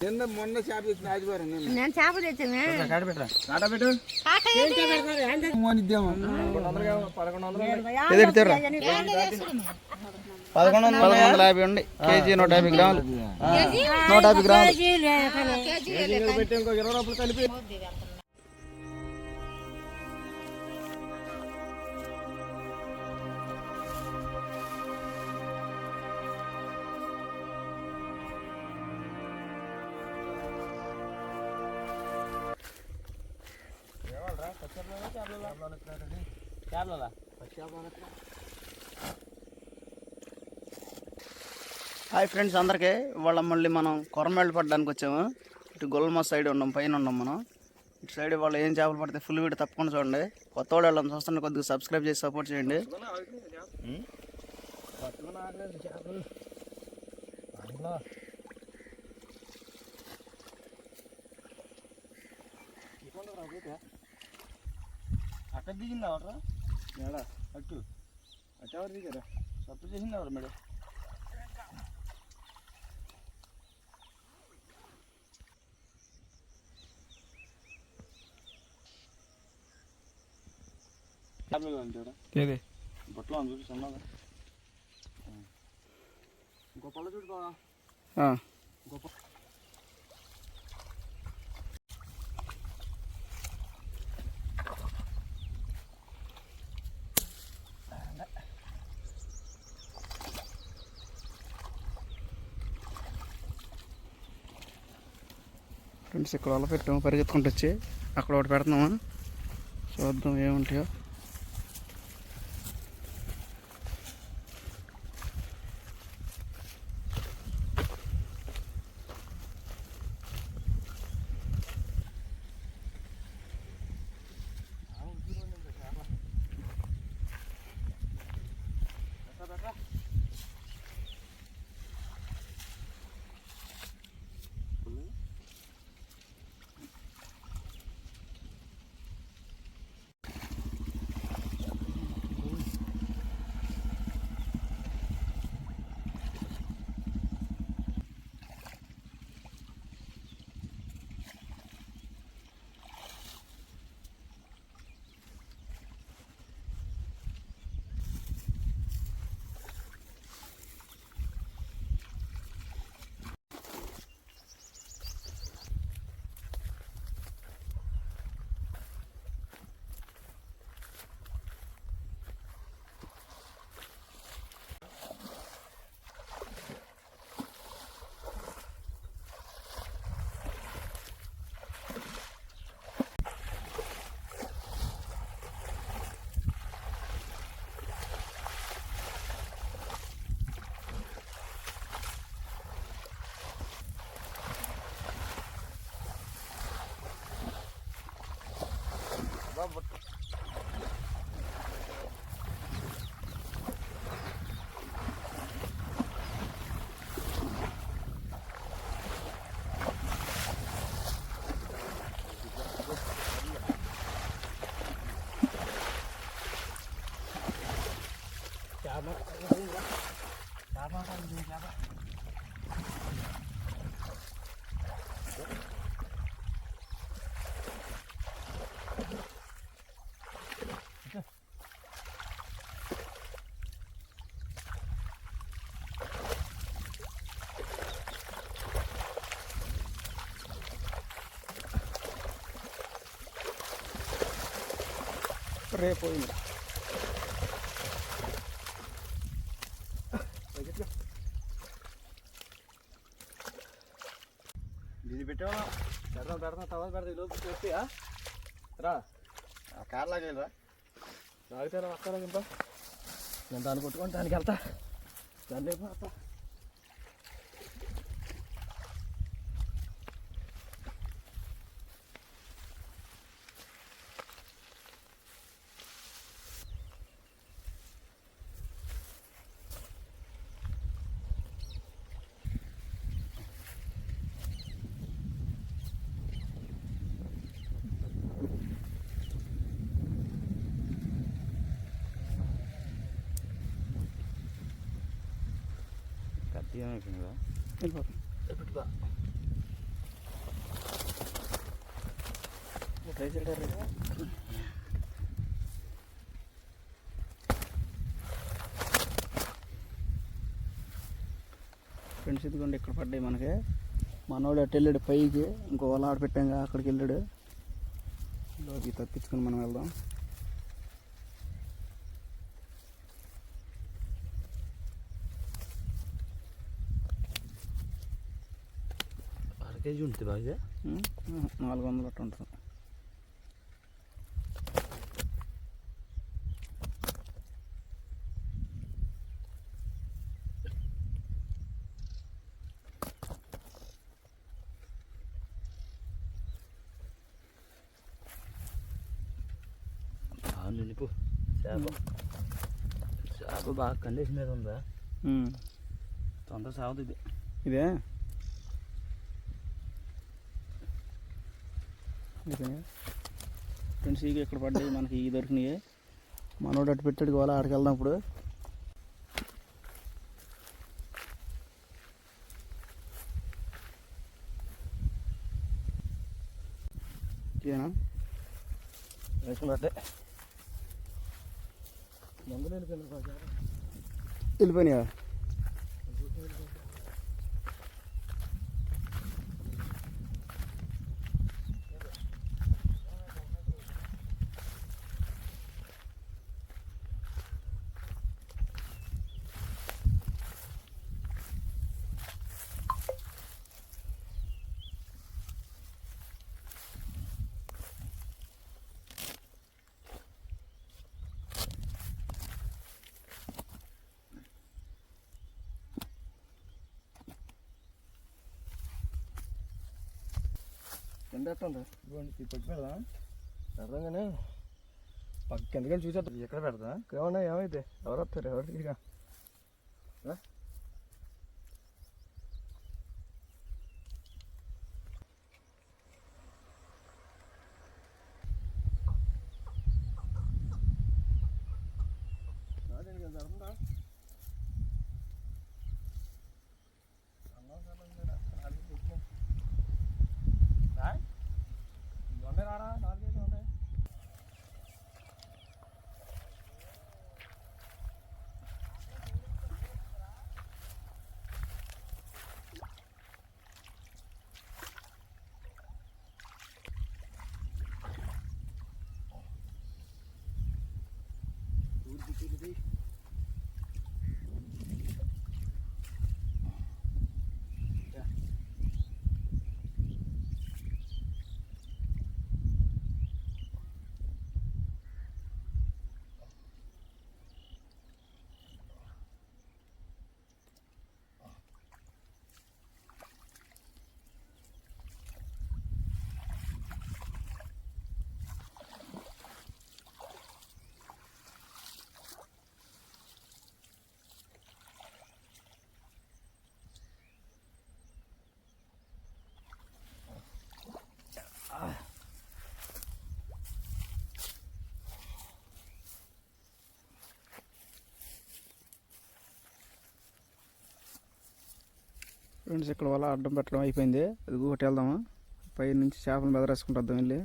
నిన్న మొన్న చేప తెచ్చిన ఆదివారం నిన్న. నేను చేప తెచ్చాను. పదకొండు వందల యాభై ఉండి కేజీ నూట యాభై గ్రాములు. నూట యాభై గ్రాములు. హాయ్ ఫ్రెండ్స్ అందరికీ. ఇవాళ మళ్ళీ మనం కొరమేళ్ళు పడడానికి వచ్చాము. ఇటు గొల్లమ సైడ్ ఉన్నాం పైన ఉన్నాం మనం. ఇటు సైడ్ వాళ్ళు ఏం చేపలు పడితే ఫుల్ వీడియో తప్పకుండా చూడండి. కొత్త వాళ్ళు వాళ్ళని కొద్దిగా సబ్స్క్రైబ్ చేసి సపోర్ట్ చేయండి. అక్కడ దిగింది ఎవరా మేడ అట్టు అటు ఎవరు దిగారా? సప్పు చేసింది ఎవరు మేడం? ఉంది చూసి ఇంకో పళ్ళ చూడు గొప్ప ఫ్రెండ్స్ ఇక్కడ వల్ల పెట్టాము పరిగెత్తుకుంటూ వచ్చి అక్కడ ఒకటి పెడుతున్నాము చూద్దాం ఏముంటాయో. రేపు ఇది పెట్టావా? పెడదాం పెడదాం తర్వాత పెడతాం ఈ లోపు పెట్టి రా. కార్లాగా వెళ్ళరా? తాగితే వస్తారా ఇంకా నేను దాన్ని కొట్టుకొని దానికి వెళ్తా. దాని లేపు ఏమైపోయింది కదా ఫ్రెండ్స్ ఇదిగోండి ఇక్కడ పడ్డాయి మనకి. మనోడు అటు వెళ్ళాడు పైకి. ఇంకో వాళ్ళ ఆడ పెట్టాం అక్కడికి వెళ్ళాడు. లోకి తప్పించుకొని మనం వెళ్దాం. కేజీ ఉంటుంది బాగా నాలుగు వందలు అట్ట ఉంటుంది. నిలిపు. చేప. చేప బాగా కండిషన్ మీద ఉందా. తొందర సాగుతుంది. ఇది ఇదే ఇదే ఫ్రెండ్స్ ఇక ఇక్కడ పడ్డాయి? మనకి ఈ దొరికినాయి. మనోడు అటు పెట్టాడు గోళ ఆడికి వెళ్దాం ఇప్పుడు. ఇదేనా? వేసుకున్నట్టే మందులు వెళ్ళిపోయినాయా ఎండేస్తుంది ఇవ్వండి పెట్టి పెడదా పెడదాం కానీ పక్క ఎందుకని చూసేద్దాం. ఎక్కడ పెడదా ఏమన్నా ఏమైతే? ఎవరు వస్తారు? ఎవరికి Thank you. ఫ్రెండ్స్ ఇక్కడ వల్ల అడ్డం పెట్టడం అయిపోయింది. అది ఒకటి వెళ్దామా? పై నుంచి చేపలు బెదరేసుకుంటూ వద్దాం వెళ్ళి.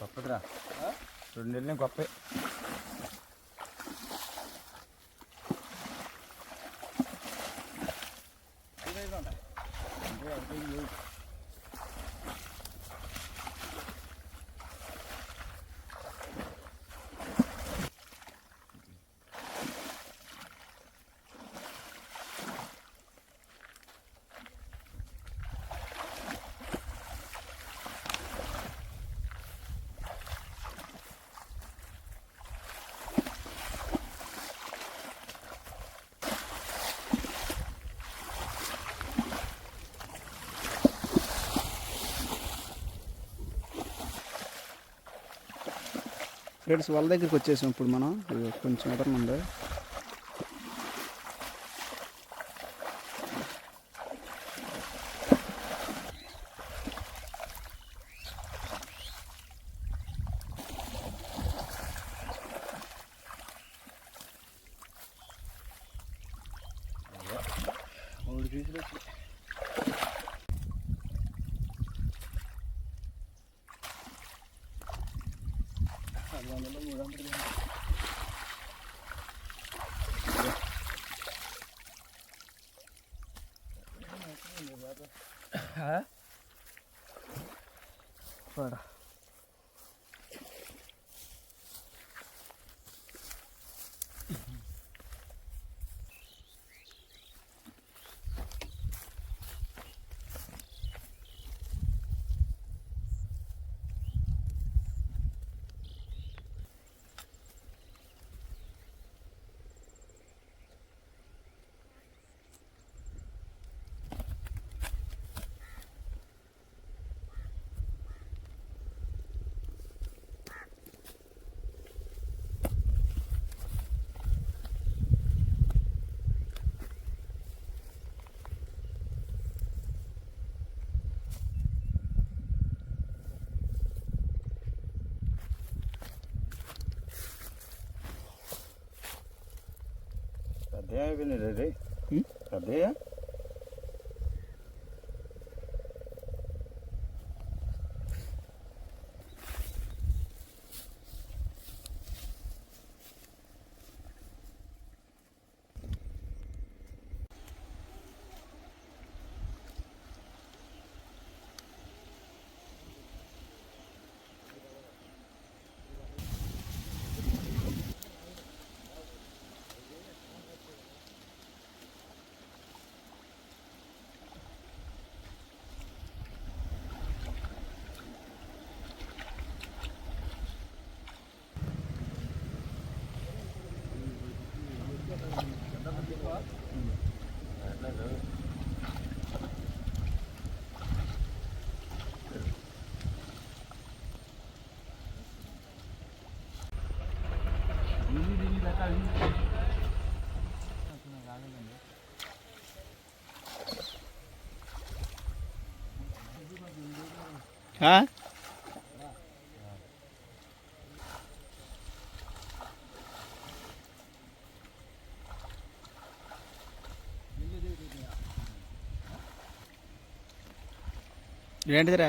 గొప్పదిరా. రెండు నెలలు గొప్ప. ఫ్రెండ్స్ వాళ్ళ దగ్గరికి వచ్చేసాం ఇప్పుడు మనం. ఇది కొంచెం ఎదరన ఉంది? మూడు పీసులు పెద్ద అయిపోయింది రే ఉం? ఏంటిదిరా?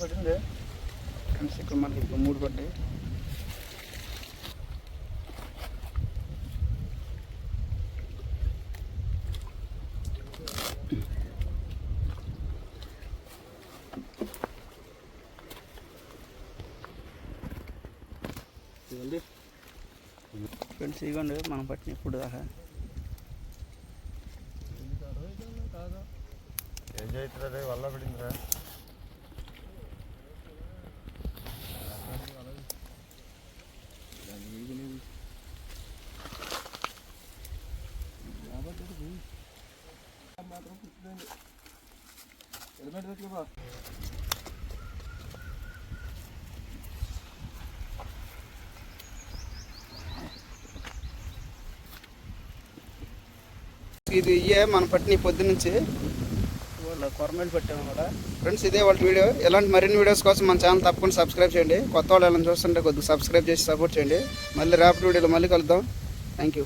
పడింది ఫ్రెండ్స్ ఇక్కడ మనకి ఇప్పుడు మూడు పడ్డాయి. ఇవ్వండి. ఫ్రెండ్స్ ఇవ్వండి మనం పట్టిన ఇప్పుడు దాకా. ఏం చేస్తున్నారు? వల్ల పడిందిరా. ఇది ఇయ్యే మనం పట్టిన పొద్దు నుంచి వాళ్ళ కొరమేలు పెట్టాము కూడా ఫ్రెండ్స్ ఇదే వాళ్ళ వీడియో. ఇలాంటి మరిన్ని వీడియోస్ కోసం మన ఛానల్ తప్పకుండా సబ్స్క్రైబ్ చేయండి. కొత్త వాళ్ళు ఎలా చూస్తుంటే కొద్దిగా సబ్స్క్రైబ్ చేసి సపోర్ట్ చేయండి. మళ్ళీ రేపటి వీడియోలో మళ్ళీ కలుద్దాం. థ్యాంక్ యూ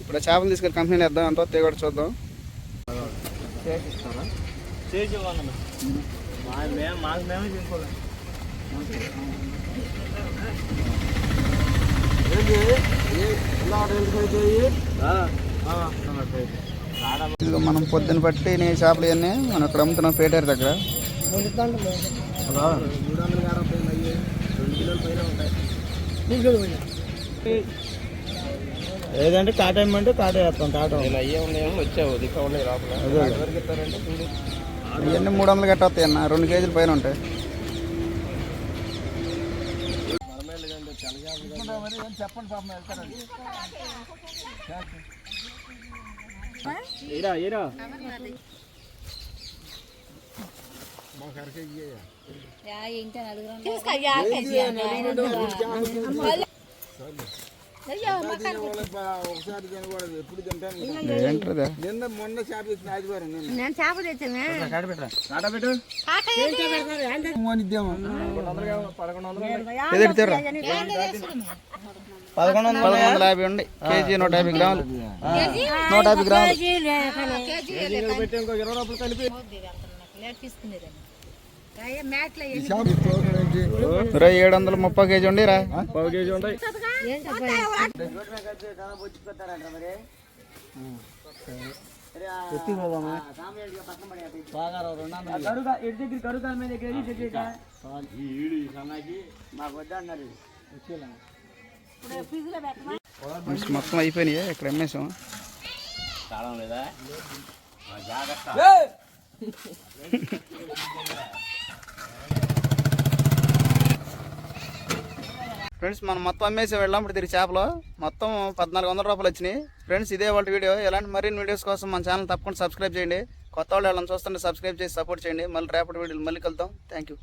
ఇప్పుడు చేపలు తీసుకెళ్ళి కంపెనీలో వేద్దాం. ఎంతో కూడా చూద్దాం. చేసి మాకు మేమే చేసుకోవాలి. ఏంటి ఎలా ఎందుకు అయిపోయి? ఇదిగో మనం పొద్దున పట్టి నీ చేపలు ఇవన్నీ మనం ఇక్కడ అమ్ముతున్నాం పేటేరు దగ్గర. ఏదంటే టాటా ఇమ్మంటే టాటా వేస్తాం నేను ఉన్నాయేమో వచ్చావు ఇవన్నీ మూడు వందలు గట్ట వస్తాయి అన్న రెండు కేజీల పైన ఉంటాయి మరమేళ్ళు కానీ చెప్పండి పాపం వెళ్తారండి ఏరా ఏరా? నిన్న మొన్న చేప తెచ్చిన ఆదివారం నేను చేప తెచ్చాను? పదకొండు వందలు పదకొండు యాభై ఉండి కేజీ నూట యాభై గ్రాములు. నూట యాభై గ్రాములు. ఇరవై రూపాయలు కలిపి. ఏంటి ఇరవై ఏడు వందల ముప్పై కేజీ ఉండి రా. పావు కేజీ ఉంటాయి మొత్తం అయిపోయినాయి ఇక్కడ అమ్మేసాం ఫ్రెండ్స్ మనం మొత్తం అమ్మేసి వెళ్ళాం ఇప్పుడు తిరిగి చేపలు. మొత్తం పద్నాలుగు వందల రూపాయలు వచ్చినాయి. ఫ్రెండ్స్ ఇదే వాళ్ళ వీడియో. ఇలాంటి మరిన్ని వీడియోస్ కోసం మన ఛానల్ తప్పకుండా సబ్స్క్రైబ్ చేయండి. కొత్త వాళ్ళు వాళ్ళని చూస్తుంటే సబ్స్క్రైబ్ చేసి సపోర్ట్ చేయండి. మళ్ళీ రేపటి వీడియోలు మళ్ళీ కలుద్దాం. Thank you